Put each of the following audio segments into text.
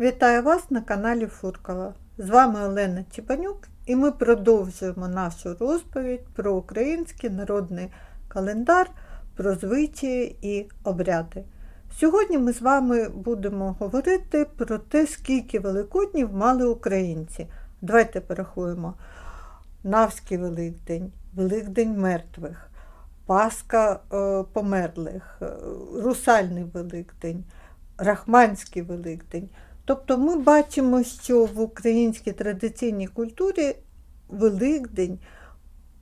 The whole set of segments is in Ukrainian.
Вітаю вас на каналі Фуркала. З вами Олена Чіпанюк і ми продовжуємо нашу розповідь про український народний календар, про звичаї і обряди. Сьогодні ми з вами будемо говорити про те, скільки великоднів мали українці. Давайте порахуємо. Навський Великдень, Великдень мертвих, Пасха е, померлих, е, Русальний Великдень, Рахманський Великдень. Тобто ми бачимо, що в українській традиційній культурі Великдень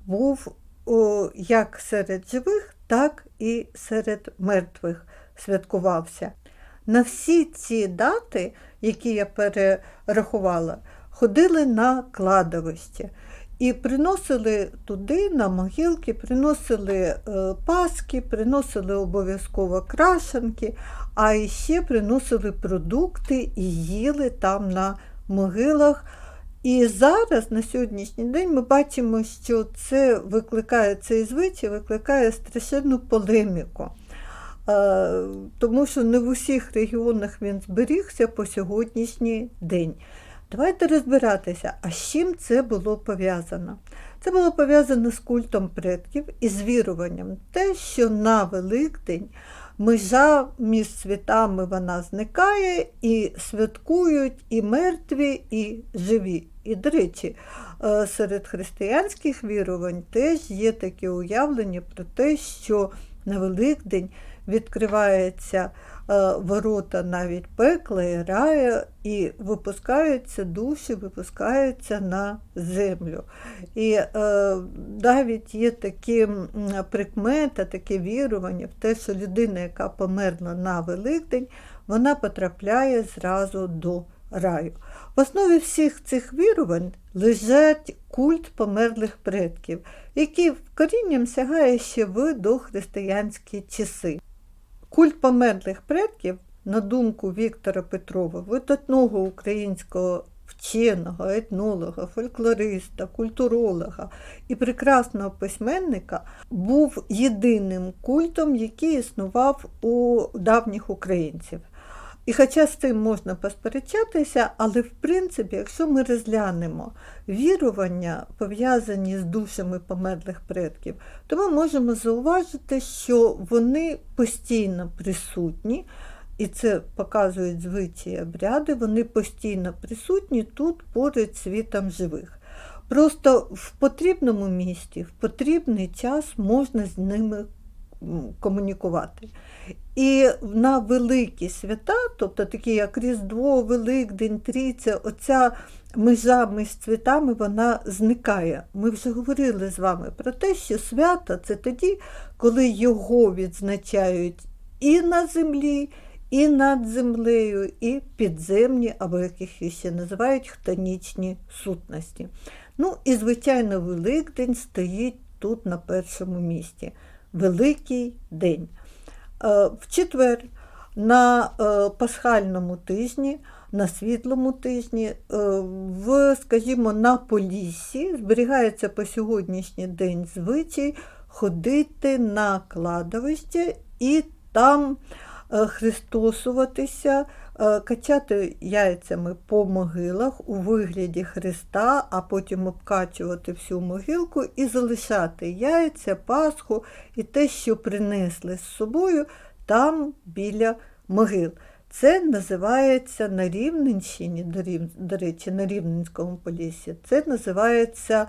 був о, як серед живих, так і серед мертвих святкувався. На всі ці дати, які я перерахувала, ходили на кладовище. І приносили туди, на могилки, приносили е, паски, приносили обов'язково крашенки, а ще приносили продукти і їли там на могилах. І зараз, на сьогоднішній день, ми бачимо, що це викликає цей звичай, викликає страшенну полеміку. Е, Тому що не в усіх регіонах він зберігся по сьогоднішній день. Давайте розбиратися, а з чим це було пов'язано. Це було пов'язано з культом предків і з віруванням. Те, що на Великдень межа між святами вона зникає, і святкують і мертві, і живі. І, до речі, е, серед християнських вірувань теж є таке уявлення про те, що на Великдень відкривається е, ворота навіть пекла і раю, і випускаються душі, випускаються на землю. І е, навіть є такі м, прикмета, таке вірування в те, що людина, яка померла на Великдень, вона потрапляє зразу до раю. В основі всіх цих вірувань лежать культ померлих предків, який корінням сягає ще в дохристиянські часи. Культ померлих предків, на думку Віктора Петрова, видатного українського вченого, етнолога, фольклориста, культуролога і прекрасного письменника, був єдиним культом, який існував у давніх українців. І хоча з цим можна посперечатися, але в принципі, якщо ми розглянемо вірування, пов'язані з душами померлих предків, то ми можемо зауважити, що вони постійно присутні, і це показують звичаї обряди, вони постійно присутні тут поряд світом живих. Просто в потрібному місці, в потрібний час можна з ними комунікувати. І на великі свята, тобто такі як Різдво, Великдень, Трійця, оця межа між святами вона зникає. Ми вже говорили з вами про те, що свято це тоді, коли його відзначають і на землі, і над землею, і підземні, або яких ще називають хтонічні сутності. Ну і, звичайно, Великдень стоїть тут на першому місці. Великий день. Е, в четвер на е, пасхальному тижні, на світлому тижні, е, в, скажімо, на Поліссі зберігається по сьогоднішній день звичай ходити на кладовище і там христосуватися, качати яйцями по могилах у вигляді Христа, а потім обкачувати всю могилку і залишати яйця, Пасху і те, що принесли з собою там біля могил. Це називається на Рівненщині, до речі, на Рівненському полісі, це називається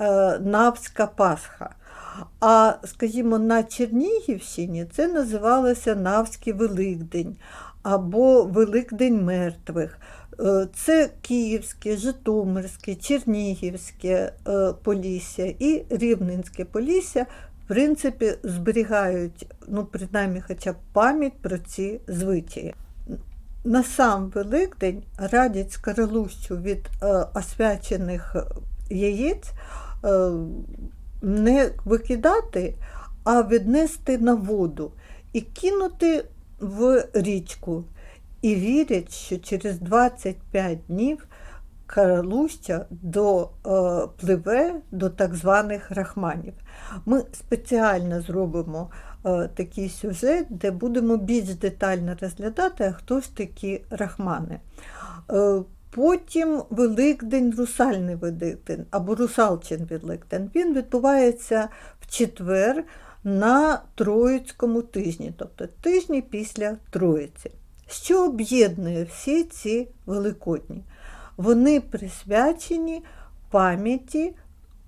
е, Навська Пасха. А, скажімо, на Чернігівщині це називалося Навський Великдень або Великдень мертвих. Е, це Київське, Житомирське, Чернігівське е, Полісся і Рівненське Полісся, в принципі, зберігають, ну, принаймні, хоча б пам'ять про ці звичаї. На сам Великдень радять скаралущу від е, освячених яєць не викидати, а віднести на воду і кинути в річку. І вірять, що через 25 днів Каралуща допливе до так званих рахманів. Ми спеціально зробимо е, такий сюжет, де будемо більш детально розглядати, хто ж такі рахмани. Е, Потім Великдень, русальний Великдень або Русалчин Великдень. Він відбувається в четвер на Троїцькому тижні, тобто тижні після Троїці. Що об'єднує всі ці Великодні? Вони присвячені пам'яті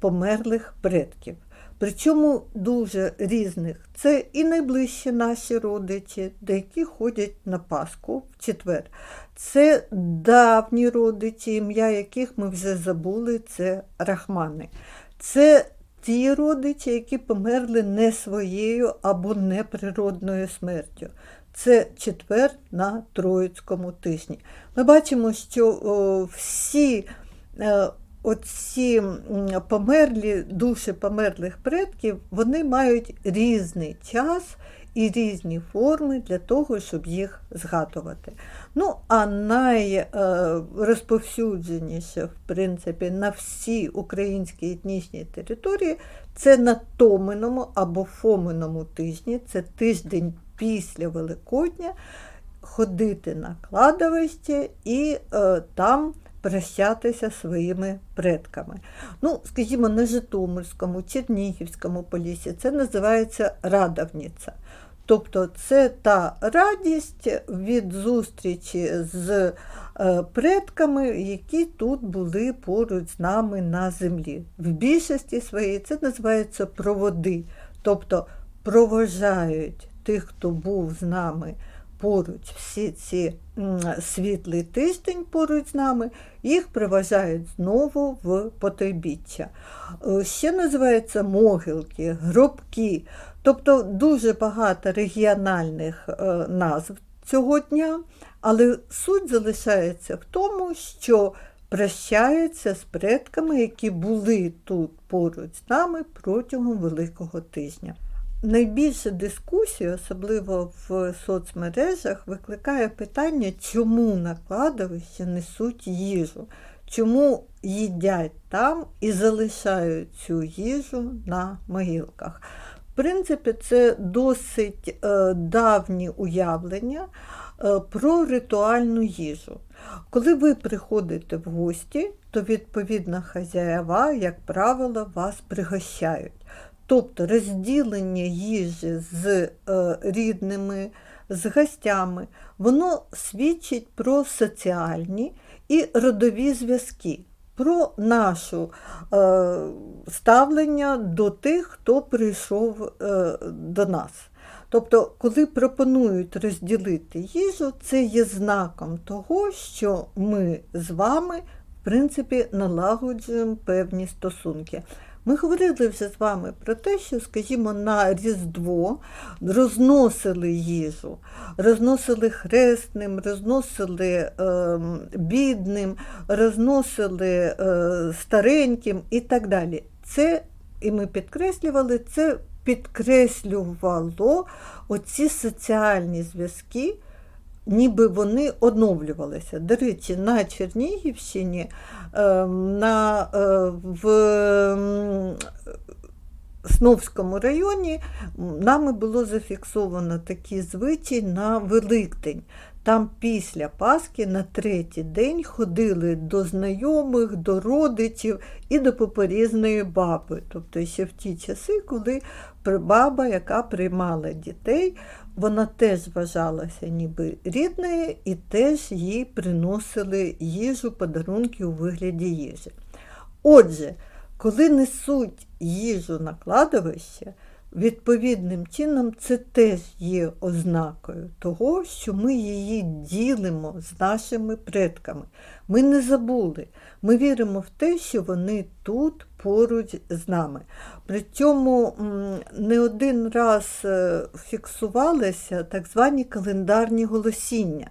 померлих предків. Причому дуже різних. Це і найближчі наші родичі, деякі ходять на Пасху в четвер. Це давні родичі, ім'я яких ми вже забули, це рахмани. Це ті родичі, які померли не своєю або неприродною смертю. Це четвер на Троїцькому тижні. Ми бачимо, що о, всі е, оці померлі душі померлих предків, вони мають різний час і різні форми для того, щоб їх згадувати. Ну, а найрозповсюдженіше, в принципі, на всій українській етнічній території це на Томиному або Фоминому тижні, це тиждень після Великодня, ходити на кладовище і е, там прощатися своїми предками. Ну, скажімо, на Житомирському, Чернігівському полісі це називається радавниця. Тобто це та радість від зустрічі з е, предками, які тут були поруч з нами на землі. В більшості своїй це називається проводи, тобто провожають тих, хто був з нами поруч всі ці світлий тиждень поруч з нами, їх приважають знову в потойбіччя. Е, Ще називаються могилки, гробки, тобто дуже багато регіональних е, назв цього дня, але суть залишається в тому, що прощаються з предками, які були тут поруч з нами протягом Великого тижня. Найбільше дискусій, особливо в соцмережах, викликає питання, чому на кладовище несуть їжу, чому їдять там і залишають цю їжу на могилках. В принципі, це досить е, давні уявлення е, про ритуальну їжу. Коли ви приходите в гості, то відповідно хазяєва, як правило, вас пригощають. Тобто розділення їжі з е, рідними, з гостями, воно свідчить про соціальні і родові зв'язки, про нашу е, ставлення до тих, хто прийшов е, до нас. Тобто, коли пропонують розділити їжу, це є знаком того, що ми з вами, в принципі, налагоджуємо певні стосунки. Ми говорили вже з вами про те, що, скажімо, на Різдво розносили їжу, розносили хресним, розносили е, бідним, розносили е, стареньким і так далі. Це, і ми підкреслювали, це підкреслювало оці соціальні зв'язки, ніби вони оновлювалися. До речі, на Чернігівщині на, е, в м, Сновському районі нами було зафіксовано такий звичай на Великдень. Там після Пасхи на третій день ходили до знайомих, до родичів і до поперізної баби. Тобто ще в ті часи, коли баба, яка приймала дітей, вона теж вважалася ніби рідною і теж їй приносили їжу, подарунки у вигляді їжі. Отже, коли несуть їжу на кладовище, відповідним чином це теж є ознакою того, що ми її ділимо з нашими предками. Ми не забули, ми віримо в те, що вони тут поруч з нами. При цьому не один раз е, фіксувалися так звані календарні голосіння.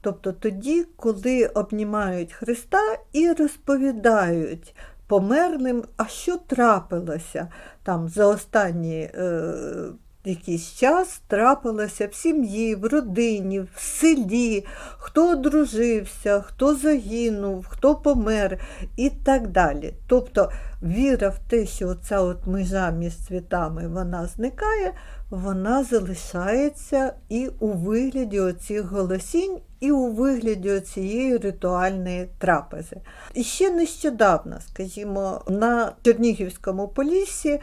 Тобто тоді, коли обнімають Христа і розповідають померлим, а що трапилося? Там за останній е, якийсь час трапилося в сім'ї, в родині, в селі, хто одружився, хто загинув, хто помер і так далі. Тобто віра в те, що ця от межа між світами вона зникає, вона залишається і у вигляді оцих голосінь, і у вигляді цієї ритуальної трапези. І ще нещодавно, скажімо, на Чернігівському поліссі е,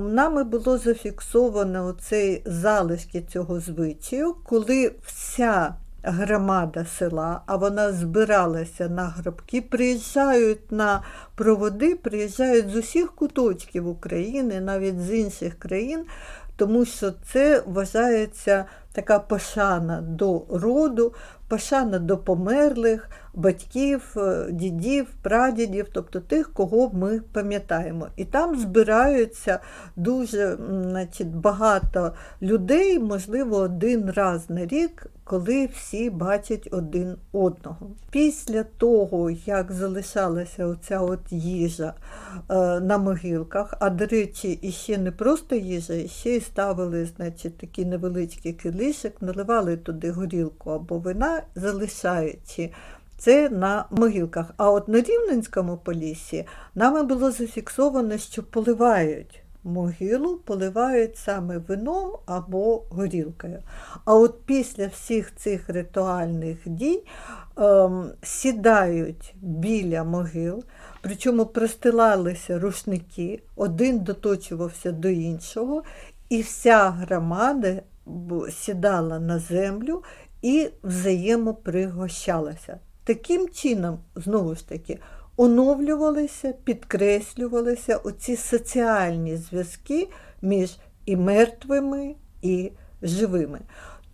нами було зафіксовано оцей залишки цього звичаю, коли вся громада села, а вона збиралася на гробки, приїжджають на проводи, приїжджають з усіх куточків України, навіть з інших країн, тому що це вважається така пошана до роду, пошана до померлих батьків, е, дідів, прадідів, тобто тих, кого ми пам'ятаємо. І там збираються дуже значить, багато людей, можливо, один раз на рік, коли всі бачать один одного. Після того, як залишалася оця от їжа е, на могилках, а до речі, і ще не просто їжа, ще й ставили значить, такий невеличкий килишик, наливали туди горілку або вина, залишаючи це на могилках. А от на Рівненському полісі нами було зафіксовано, що поливають могилу, поливають саме вином або горілкою. А от після всіх цих ритуальних дій ем, сідають біля могил, причому простилалися рушники, один доточувався до іншого, і вся громада сідала на землю і взаємопригощалася. Таким чином, знову ж таки, оновлювалися, підкреслювалися оці соціальні зв'язки між і мертвими, і живими.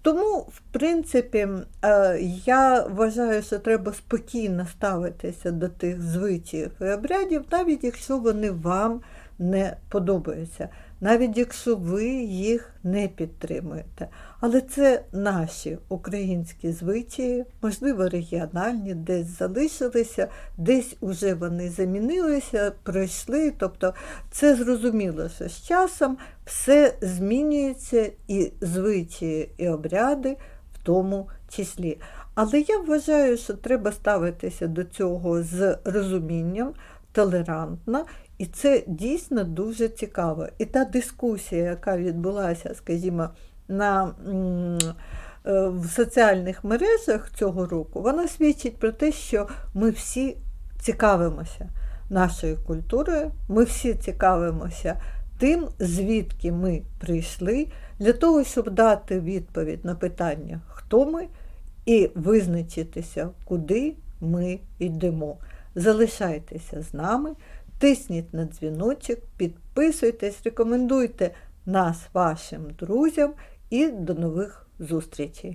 Тому, в принципі, е, я вважаю, що треба спокійно ставитися до тих звичаїв і обрядів, навіть якщо вони вам не подобаються, навіть якщо ви їх не підтримуєте. Але це наші українські звичаї, можливо, регіональні, десь залишилися, десь уже вони замінилися, пройшли. Тобто це зрозуміло, що з часом все змінюється і звичаї, і обряди в тому числі. Але я вважаю, що треба ставитися до цього з розумінням, толерантно, і це дійсно дуже цікаво. І та дискусія, яка відбулася, скажімо, на, е, в соціальних мережах цього року, вона свідчить про те, що ми всі цікавимося нашою культурою, ми всі цікавимося тим, звідки ми прийшли, для того, щоб дати відповідь на питання, хто ми, і визначитися, куди ми йдемо. Залишайтеся з нами, тисніть на дзвіночок, підписуйтесь, рекомендуйте нас вашим друзям і до нових зустрічей.